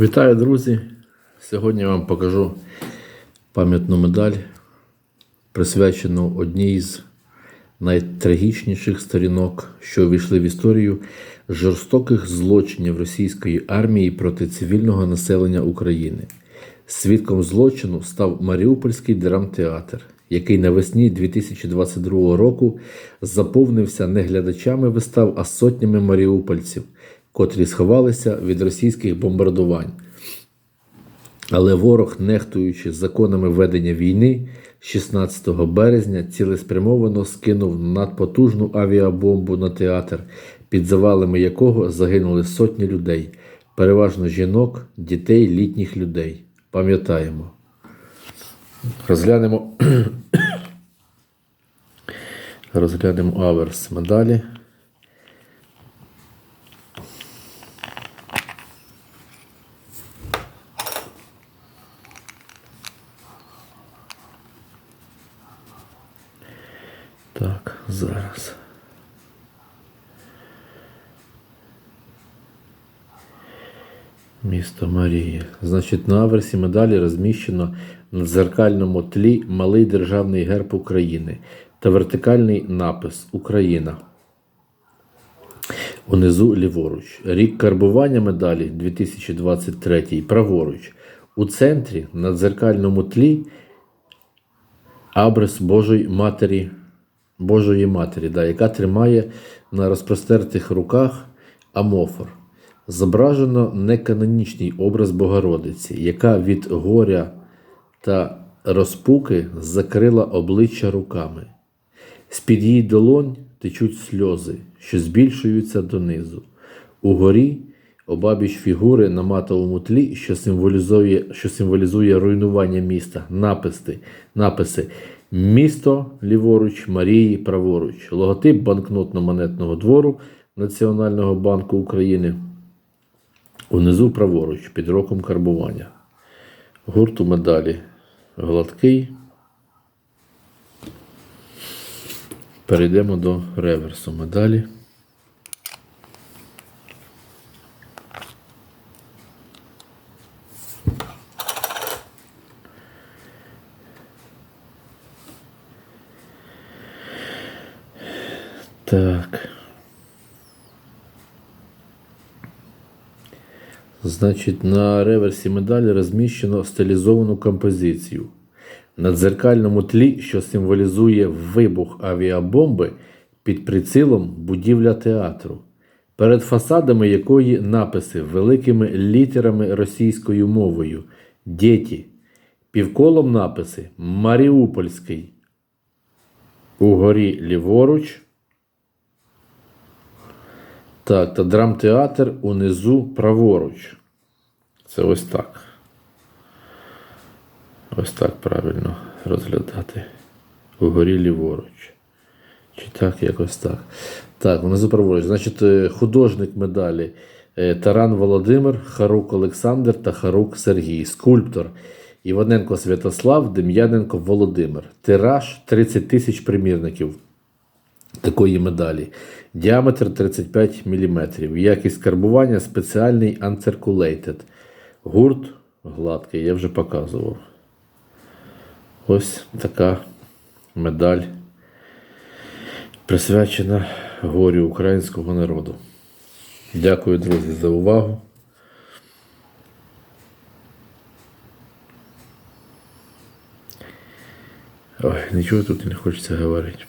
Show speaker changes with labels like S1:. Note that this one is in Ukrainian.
S1: Вітаю, друзі! Сьогодні я вам покажу пам'ятну медаль, присвячену одній з найтрагічніших сторінок, що увійшли в історію жорстоких злочинів російської армії проти цивільного населення України. Свідком злочину став Маріупольський драмтеатр, який навесні 2022 року заповнився не глядачами вистав, а сотнями маріупольців, котрі сховалися від російських бомбардувань. Але ворог, нехтуючи законами ведення війни, 16 березня цілеспрямовано скинув надпотужну авіабомбу на театр, під завалами якого загинули сотні людей, переважно жінок, дітей, літніх людей. Пам'ятаємо. Розглянемо, розглянемо аверс медалі. Так, зараз. Місто Марія. Значить, на аверсі медалі розміщено на дзеркальному тлі малий державний герб України та вертикальний напис Україна. Унизу ліворуч. Рік карбування медалі 2023 праворуч. У центрі на дзеркальному тлі абрис Божої Матері, Божої Матері, да, яка тримає на розпростертих руках амофор. Зображено неканонічний образ Богородиці, яка від горя та розпуки закрила обличчя руками. З-під її долонь течуть сльози, що збільшуються донизу. Угорі обабіч фігури на матовому тлі, що символізує, що символізує руйнування міста, написи, написи Місто ліворуч, Марії праворуч, логотип банкнотно-монетного двору Національного банку України. Унизу праворуч під роком карбування. Гурт у медалі гладкий. Перейдемо до реверсу медалі. Так. Значить, на реверсі медалі розміщено стилізовану композицію. На дзеркальному тлі, що символізує вибух авіабомби під прицілом будівля театру, перед фасадами якої написи великими літерами російською мовою Діті. Півколом написи Маріупольський. Угорі ліворуч. Так, та драмтеатр унизу праворуч. Це ось так. Ось так правильно розглядати. Угорі ліворуч. Чи так, якось так. Так, внизу праворуч. Значить, е, художник медалі е, Таран Володимир, Харук Олександр та Харук Сергій. Скульптор Іваненко Святослав, Дем'яненко Володимир. Тираж 30 тисяч примірників такої медалі. Діаметр 35 мм. Якість карбування спеціальний uncirculated. Гурт гладкий, я вже показував. Ось така медаль присвячена горю українського народу. Дякую, друзі, за увагу. Ой, нічого тут не хочеться говорити.